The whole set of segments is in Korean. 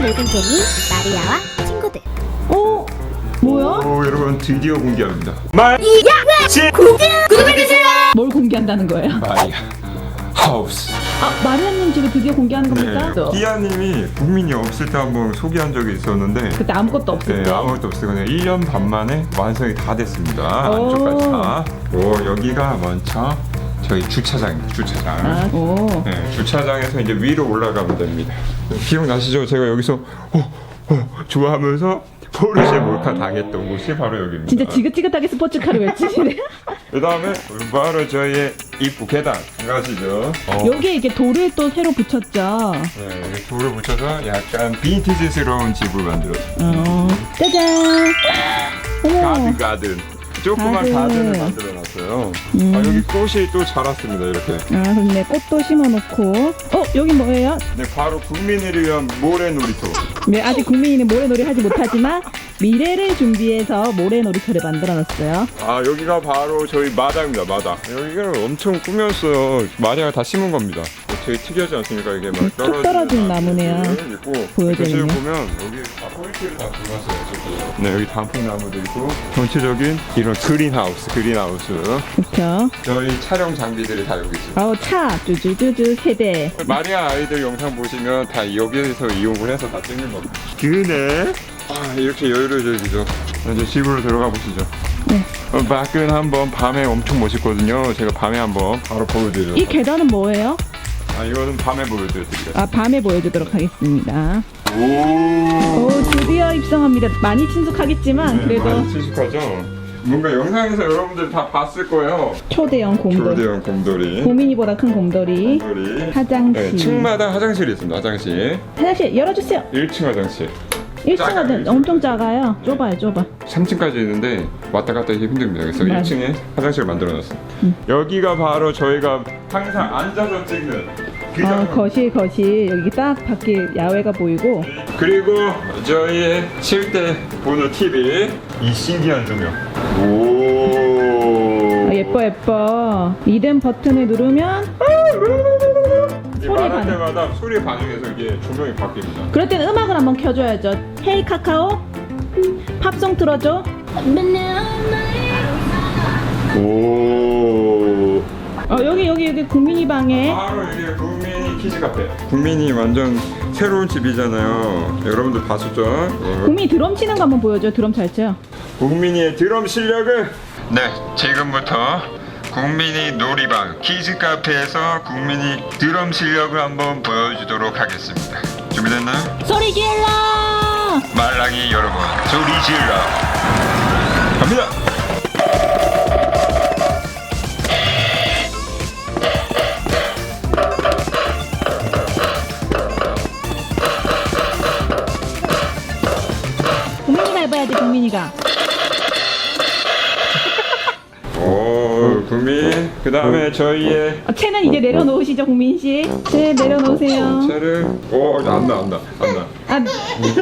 놀던 개미 마리아와 친구들. 어? 뭐야? 오 여러분 드디어 공개합니다. 말뭘 공개한다는 거예요? 마리아 하우스. 아 마리아님 집을 드디어 공개하는 겁니까? 또. 끼아님이 국민이 없을 때 한번 소개한 적이 있었는데 그때 아무것도 없을 네, 때. 아무것도 없어요. 그냥 1년 반 만에 완성이 다 됐습니다. 오. 안쪽까지 다. 오, 여기가 먼저 저희 주차장입니다. 주차장. 아, 오. 네, 주차장에서 이제 위로 올라가면 됩니다. 기억나시죠? 제가 여기서 어, 어, 좋아하면서 포르쉐 몰카 당했던 곳이 바로 여기입니다. 진짜 지긋지긋하게 스포츠카를 외치시네. 그 다음에 바로 저희의 입구 계단 가시죠. 어, 여기에 이렇게 돌을 또 새로 붙였죠. 네, 여기 돌을 붙여서 약간 빈티지스러운 집을 만들었어요. 어. 짜잔. 어머. 가든 가든. 조그만 가든. 가든을 만들어 놨어요. 음. 아, 여기 꽃이 또 자랐습니다. 이렇게. 아, 그렇네. 꽃도 심어놓고. 어, 여기 뭐예요? 네, 바로 국민을 위한 모래놀이터. 네, 아직 국민이는 모래놀이 하지 못하지만 미래를 준비해서 모래놀이터를 만들어놨어요. 아 여기가 바로 저희 마당입니다 마당 여기를 엄청 꾸몄어요 마리아가 다 심은 겁니다 어, 되게 특이하지 않습니까 이게 막툭 떨어진 나무네요. 있고 보여드리네요. 보면 여기 다 포인트를 다 둘렀어요 저기 네 여기 단풍 나무도 있고 전체적인 이런 그린하우스 그린하우스 그렇죠. 저희 촬영 장비들이 다 여기 있어요 아우 차 쭈쭈쭈쭈 세대. 마리아 아이들 영상 보시면 다 여기에서 이용을 해서 다 찍는 겁니다 그네 아 이렇게 여유로워지죠 이제 집으로 들어가 보시죠 네. 어, 밖은 한번 밤에 엄청 멋있거든요 제가 밤에 한번 바로 보여드려요 이 계단은 뭐예요? 아 이거는 밤에 보여드릴게요 아 밤에 보여주도록 하겠습니다. 오 오 드디어 입성합니다. 많이 친숙하겠지만 그래도 네, 많이 친숙하죠 뭔가 영상에서 여러분들 다 봤을 거예요 초대형 곰돌이. 초대형 곰돌이 고민이보다 큰 곰돌이. 곰돌이 화장실. 네, 층마다 화장실이 있습니다 화장실 화장실 열어주세요. 1층 화장실 1층은 엄청 작아요. 좁아요, 좁아. 3층까지 있는데 왔다 갔다 하기 힘듭니다. 그래서 맞아. 1층에 화장실을 만들어 놨어요. 여기가 바로 저희가 항상 앉아서 찍는 그 장면. 거실, 거실. 여기 딱 밖에 야외가 보이고. 그리고 저희의 쉴때 보는 TV 이 신기한 조명. 오. 아, 예뻐, 예뻐. 이름 버튼을 누르면 이게 소리 말할 반응. 때마다 소리 반응해서 이게 조명이 바뀝니다. 그럴 때는 음악을 한번 켜줘야죠. 헤이 카카오, 팝송 틀어줘. 오. 어, 여기 여기 여기 국민이 방에 바로 이게 국민이 키즈 카페. 국민이 완전 새로운 집이잖아요. 여러분들 봤었죠? 어, 국민이 드럼 치는 거 한번 보여줘. 드럼 잘 쳐요. 국민이의 드럼 실력을 네 지금부터 국민이 놀이방 키즈 카페에서 국민이 드럼 실력을 한번 보여주도록 하겠습니다 준비됐나요? 소리 질러! 말랑이 여러분 소리 질러 갑니다 국민이가 해봐야지 국민이가. 국민 그 다음에 저희의 어, 채는 이제 내려놓으시죠 국민 씨. 네 내려놓으세요. 차를 오 안나 안나 안나 아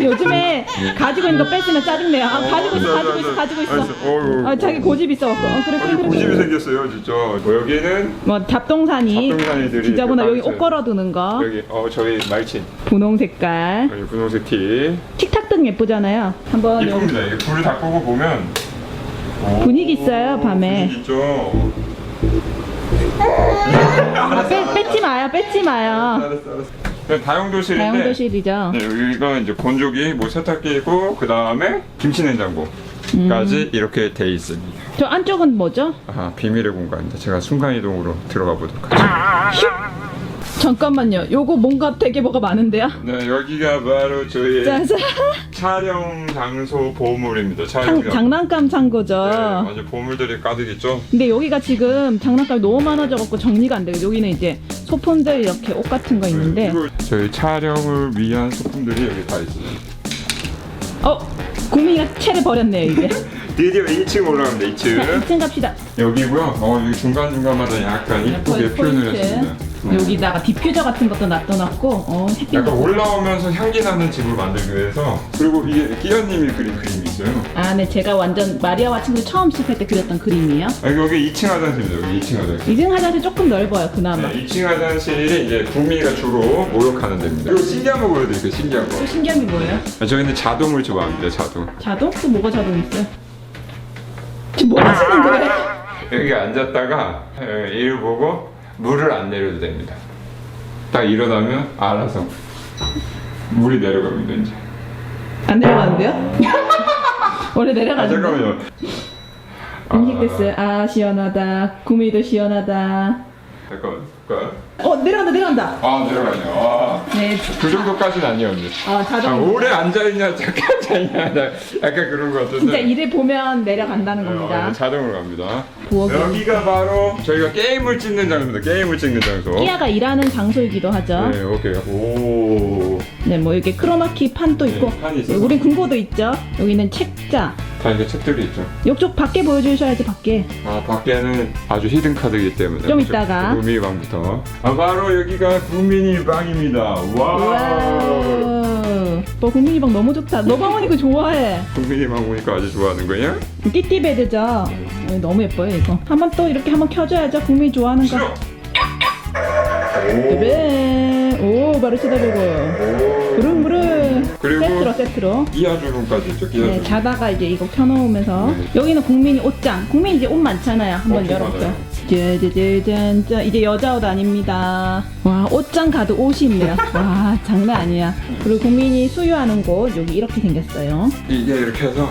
요즘에 가지고 있는 거 뺏으면 짜증내요. 아 가지고 있어 가지고 있어 가지고 있어. 아 자기 고집 있어 갖고. 어, 그래 그래 그래. 고집이 그래. 생겼어요 진짜 뭐 여기는 뭐 잡동사니. 잡동사니들이 이렇게 여기 옷 걸어두는 거. 여기 어 저희 말친 분홍 색깔. 여기 분홍색 티 틱탁등 예쁘잖아요. 한번 여기 이쁩니다. 이게 불을 다 끄고 보면 오, 분위기 있어요, 밤에. 분위기 있죠. 아, 빼, 뺏지 마요, 뺏지 마요. 알았어, 알았어. 그냥 다용도실인데. 다용도실이죠. 네, 여기가 이제 건조기, 뭐 세탁기 있고 그 다음에 김치냉장고까지 이렇게 돼 있습니다. 저 안쪽은 뭐죠? 아 비밀의 공간입니다. 제가 순간 이동으로 들어가 보도록 하죠. 잠깐만요. 요거 뭔가 되게 뭐가 많은데요? 네, 여기가 바로 짜잔. 촬영 장소 보물입니다. 촬영 장. 장난감 창고죠. 네, 완전 보물들이 가득 있죠. 근데 여기가 지금 장난감이 너무 많아져갖고 정리가 안 돼요. 여기는 이제 소품들 이렇게 옷 같은 거 있는데. 그리고 저희 촬영을 위한 소품들이 여기 다 있습니다. 어? 국민이가 채를 버렸네요, 이제. 드디어 2층 올라갑니다. 2층. 자, 2층 갑시다. 여기고요. 어, 여기 중간 중간마다 약간 이쁘게 표현을 했습니다. 음. 여기다가 디퓨저 같은 것도 놔둬놨고, 어, 햇빛. 약간 올라오면서 향기 나는 집을 만들기 위해서 그리고 이게 끼어님이 그린 그림이 있어요. 아, 네, 제가 완전 마리아와 친구 처음 시작할 때 그렸던 그림이에요. 아, 여기 2층 화장실입니다. 여기 2층 화장실. 2층 화장실 조금 넓어요, 그나마. 네, 2층 화장실이 이제 국민이가 주로 목욕하는 데입니다. 그리고 신기한 거 보여드릴게요. 신기한 거. 또 신기한 게 뭐예요? 아, 저희는 자동을 좋아합니다. 자동. 자동? 또 뭐가 자동 있어요? 지금 뭐 하시는 거예요? 여기 앉았다가 에, 이를 보고 물을 안 내려도 됩니다. 딱 일어나면 알아서 물이 내려갑니다. 이제. 안 내려가는데요? 원래 아 내려가는데. 잠깐만요. 음식 됐어요. 아, 시원하다. 구미도 시원하다. 잠깐만. 잠깐. 어, 내려간다, 내려간다. 아 내려가네요. 아, 네. 그 정도까지는 아니었는데. 아, 아, 자동. 오래 앉아있냐 잠깐 앉아있냐 나 약간 그런 거 같은데. 진짜 이를 보면 내려간다는 네, 어, 겁니다. 자동으로 갑니다. 부엌이. 여기가 바로 저희가 게임을 찍는 장소입니다. 게임을 찍는 장소. 끼아가 일하는 장소이기도 하죠. 네, 오케이. 오. 네, 뭐 이렇게 크로마키 판도 있고, 네, 판이 있어요. 우리 금고도 있죠. 여기는 책자. 다 이게 책들이 있죠. 이쪽 밖에 보여주셔야지 밖에. 아 밖에는 아주 히든 카드이기 때문에 좀 이따가. 구민이 방부터 아 바로 여기가 구민이 방입니다 와우 와우. 뭐 국민이 방 너무 좋다. 너 방은 이거 좋아해. 구민이 방 보니까 아주 좋아하는 거냐? 띠띠 베드죠. 어, 너무 예뻐요 이거. 한번 또 이렇게 한번 켜줘야죠. 국민이 좋아하는 거. 싫어 네. 오 바로 쳐다보고. 오. 부릉부릉. 그리고 세트로 세트로. 기아주름까지 있죠 네, 기아주름 자다가 이제 이거 켜놓으면서 네. 여기는 국민이 옷장. 국민 이제 옷 많잖아요. 한번 어, 열어볼까요? 맞아요. 짜자자잔 이제 여자 옷 아닙니다. 와 옷장 가득 옷이 있네요. 와 장난 아니야. 그리고 국민이 수유하는 곳 여기 이렇게 생겼어요. 이게 이렇게 해서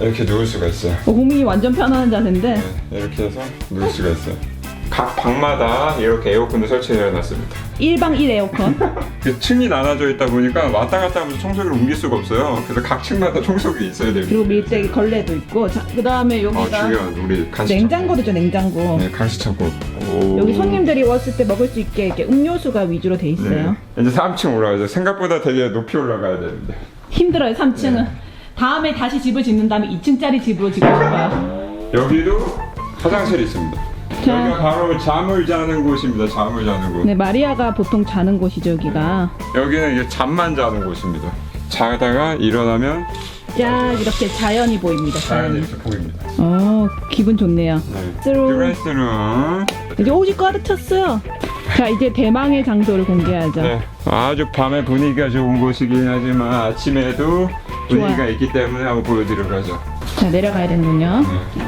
이렇게 누울 수가 있어요 어, 국민이 완전 편안한 자세인데 네, 이렇게 해서 누울 수가 있어요 각 방마다 이렇게 에어컨을 설치해 놨습니다 일방 1 에어컨. 그 층이 나눠져 있다 보니까 왔다 갔다 하면서 청소기를 옮길 수가 없어요 그래서 각 층마다 청소기 있어야 됩니다 그리고 밀대기 걸레도 있고 자, 그 다음에 아 여기가 중요한 우리 간식 냉장고도죠 냉장고. 네, 간식 창고. 오. 여기 손님들이 왔을 때 먹을 수 있게 이렇게 음료수가 위주로 돼 있어요. 네. 이제 3층 올라가죠. 생각보다 되게 높이 올라가야 되는데. 힘들어요 3층은. 네. 다음에 다시 집을 짓는 다음에 2층짜리 집으로 짓고 싶어요. 여기도 화장실이 있습니다. 자. 여기가 바로 잠을 자는 곳입니다. 잠을 자는 곳. 네 마리아가 보통 자는 곳이죠 여기가. 여기는 이제 잠만 자는 곳입니다. 자다가 일어나면 쫙 이렇게 자연이 보입니다. 자연이 자연이. 이렇게 보입니다. 어 기분 좋네요. 네. 뚜루. 드레스는 이제 옷이 가득 찼어요. 자 이제 대망의 장소를 공개하죠. 네. 아주 밤에 분위기가 좋은 곳이긴 하지만 아침에도 분위기가 좋아요. 있기 때문에 한번 보여드리려고 하죠. 자 내려가야 되는군요.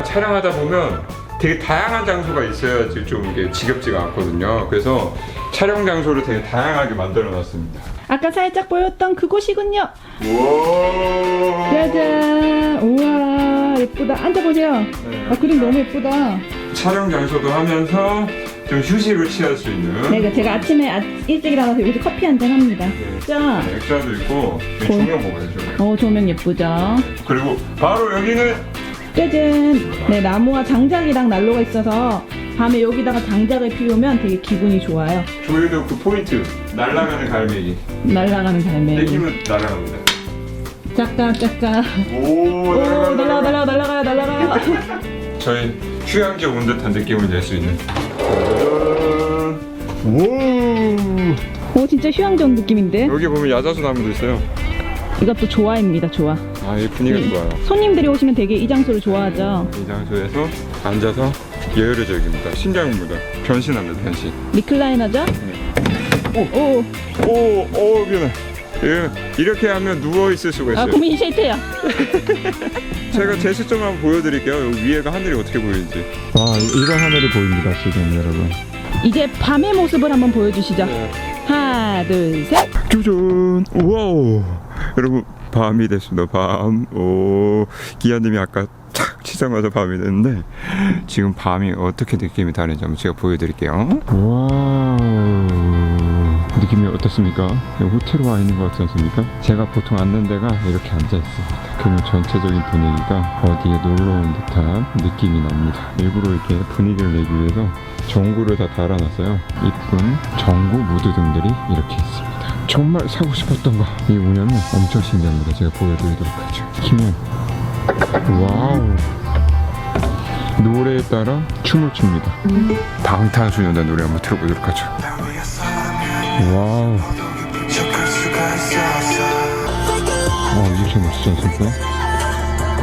촬영하다 보면 되게 다양한 장소가 있어야지 좀 이게 지겹지가 않거든요. 그래서 촬영 장소를 되게 다양하게 만들어 놨습니다. 아까 살짝 보였던 그곳이군요. 우와. 짜잔. 우와 예쁘다. 앉아보세요. 네. 아 그림 너무 예쁘다. 촬영 장소도 하면서 좀 휴식을 취할 수 있는 네, 그 제가 아침에 아, 일찍 일어나서 여기서 커피 한 잔 합니다. 자, 네, 액자도 있고 볼. 조명 먹어요 조명. 어 조명 예쁘죠. 그리고 바로 여기는 짜잔. 네, 나무와 장작이랑 난로가 있어서 밤에 여기다가 장작을 피우면 되게 기분이 좋아요. 조이도 그 포인트 날아가는 갈매기. 날아가는 갈매기. 내키면 날아갑니다. 짝짝 짝짝. 오, 오, 날아가 날아가 날아가요 날아가요. 저희 휴양지 온 듯한 느낌을 낼 수 있는. 오. 오, 진짜 휴양전 느낌인데. 여기 보면 야자수 나무도 있어요. 이것도 좋아입니다. 좋아. 아, 이 분위기가 좋아요. 손님들이 오시면 되게 이 장소를 좋아하죠. 이 장소에서 앉아서 여유를 즐깁니다. 신기합니다. 변신합니다, 변신. 리클라이너죠? 오, 오. 오, 오, 미안해. 예, 이렇게 하면 누워 있을 수가 아, 있어요. 고민이 싫대요. 제가 제 시점 한번 보여드릴게요. 여기 위에가 하늘이 어떻게 보이는지. 와, 이런 하늘이 보입니다, 지금 여러분. 이제 밤의 모습을 한번 보여주시죠. 네. 하나, 둘, 셋. 짜잔! 와우! 여러분, 밤이 됐습니다. 밤. 오, 기아님이 아까 탁 치자마자 밤이 됐는데, 지금 밤이 어떻게 느낌이 다른지 한번 제가 보여드릴게요. 와우. 느낌이 어떻습니까? 호텔 와 있는 것 같지 않습니까? 제가 보통 앉는 데가 이렇게 앉아 있습니다. 그러면 전체적인 분위기가 어디에 놀러 온 듯한 느낌이 납니다. 일부러 이렇게 분위기를 내기 위해서 전구를 다 달아놨어요. 이쁜 전구 무드등들이 이렇게 있습니다. 정말 사고 싶었던 거. 이 운영은 엄청 신기합니다. 제가 보여드리도록 하죠. 키면 와우. 노래에 따라 춤을 춥니다. 방탄소년단 노래 한번 들어보도록 하죠. 와우. 와, 이렇게 멋지지 않습니까?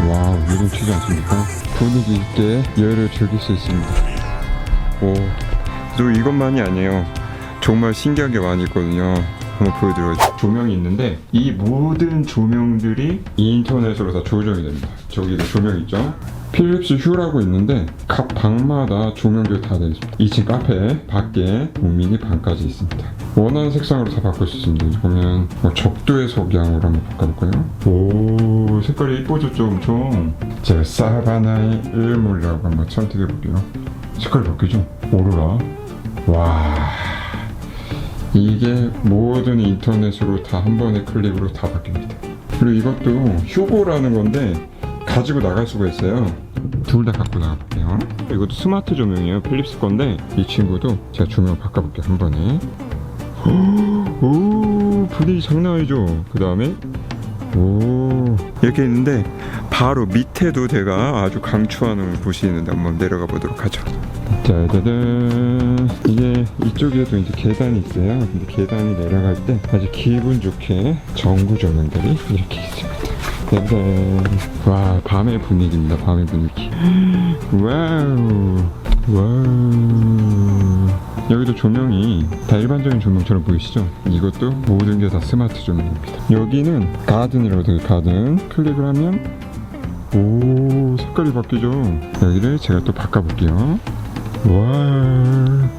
와우, 요동치지 않습니까? 분위기 있게 예를 즐길 수 있습니다. 오, 또 이것만이 아니에요. 정말 신기한 게 많이 있거든요. 한번 보여드려요. 조명이 있는데 이 모든 조명들이 인터넷으로 다 조정이 됩니다. 저기도 조명 있죠? 필립스 휴라고 있는데 각 방마다 조명들이 다 되어 있습니다. 2층 카페, 밖에 국민이 방까지 있습니다. 원하는 색상으로 다 바꿀 수 있습니다. 보면 뭐 적도의 석양으로 한번 바꿔볼까요? 오 색깔이 이뻐졌죠 엄청. 제가 사바나의 일몰이라고 한번 선택해볼게요. 색깔이 바뀌죠? 오로라. 와. 이게 모든 인터넷으로 다 한 번의 클릭으로 다 바뀝니다. 그리고 이것도 휴고라는 건데 가지고 나갈 수가 있어요. 둘 다 갖고 나가볼게요. 이것도 스마트 조명이에요. 필립스 건데 이 친구도 제가 조명 바꿔볼게요. 한 번에. 오 분위기 장난 아니죠? 그 다음에 오 이렇게 있는데 바로 밑에도 제가 아주 강추하는 곳이 있는데 한번 내려가 보도록 하죠. 짜자잔 이게 이쪽에도 이제 계단이 있어요. 근데 계단이 내려갈 때 아주 기분 좋게 전구 조명들이 이렇게 있습니다. 짜잔 와 밤의 분위기입니다. 밤의 분위기. 와우 와우 여기도 조명이 다 일반적인 조명처럼 보이시죠? 이것도 모든 게 다 스마트 조명입니다. 여기는 가든이라고 되어 가든 클릭을 하면 오 색깔이 바뀌죠. 여기를 제가 또 바꿔볼게요. 와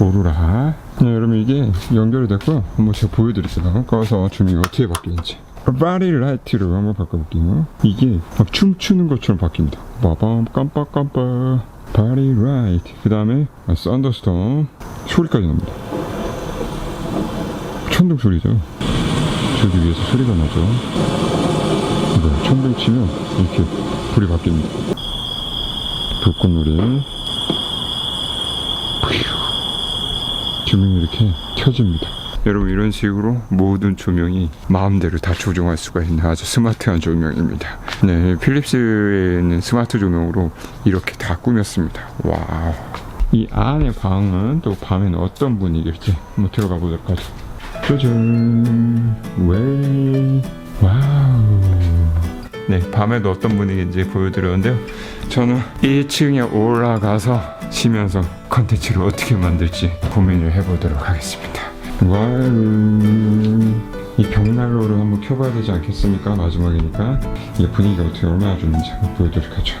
오로라. 네, 여러분 이게 연결이 됐고요. 한번 제가 보여드릴게요. 꺼서 조명이 어떻게 바뀌는지. 바리 라이트로 한번 바꿔볼게요. 이게 막 춤추는 것처럼 바뀝니다. 빠밤 깜빡깜빡. 바리 라이트. 그 다음에 썬더스톰 소리까지 납니다. 천둥 소리죠. 저기 위에서 소리가 나죠. 이거 천둥 치면 이렇게 불이 바뀝니다. 불꽃놀이. 조명이 이렇게 켜집니다. 여러분 이런 식으로 모든 조명이 마음대로 다 조정할 수가 있는 아주 스마트한 조명입니다. 네, 필립스에 있는 스마트 조명으로 이렇게 다 꾸몄습니다. 와우. 이 안의 방은 또 밤에는 어떤 분위기일지 한번 들어가 보도록 하죠. 짜잔. 왜? 와우. 네, 밤에도 어떤 분위기인지 보여드렸는데요. 저는 1층에 올라가서 쉬면서 컨텐츠를 어떻게 만들지 고민을 해보도록 하겠습니다. 와우. 이 벽난로를 한번 켜봐야 되지 않겠습니까? 마지막이니까. 이 분위기가 어떻게 얼마나 좋은지 한번 보여드리도록 하죠.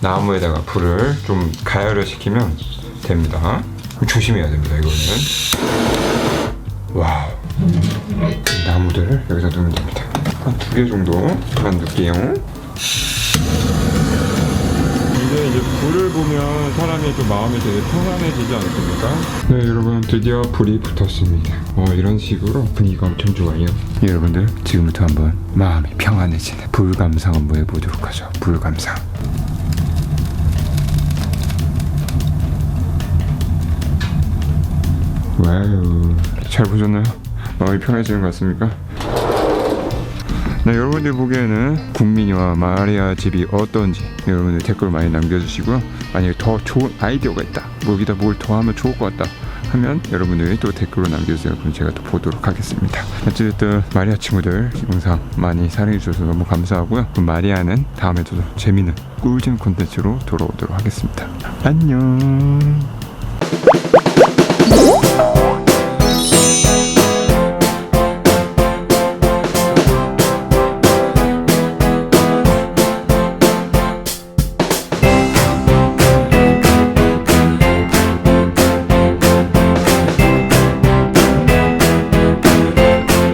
나무에다가 불을 좀 가열을 시키면 됩니다. 조심해야 됩니다, 이거는. 와우. 나무들을 여기다 넣으면 됩니다. 한 두 개 정도만 넣을게요. 불을 보면 사람이 좀 마음이 되게 평안해지지 않습니까? 네, 여러분 드디어 불이 붙었습니다. 어, 이런 식으로 분위기가 엄청 좋아요. 여러분들 지금부터 한번 마음이 평안해지는 불 감상 한번 해보도록 하죠. 불 감상. 와우, 잘 보셨나요? 마음이 편해지는 것 같습니까? 네, 여러분들 보기에는 국민이와 마리아 집이 어떤지 여러분들 댓글 많이 남겨주시고요. 만약에 더 좋은 아이디어가 있다, 뭐 여기다 뭘 더 하면 좋을 것 같다 하면 여러분들이 또 댓글로 남겨주세요. 그럼 제가 또 보도록 하겠습니다. 어쨌든 마리아 친구들 영상 많이 사랑해주셔서 너무 감사하고요. 그럼 마리아는 다음에도 재미있는 꿀잼 콘텐츠로 돌아오도록 하겠습니다. 안녕.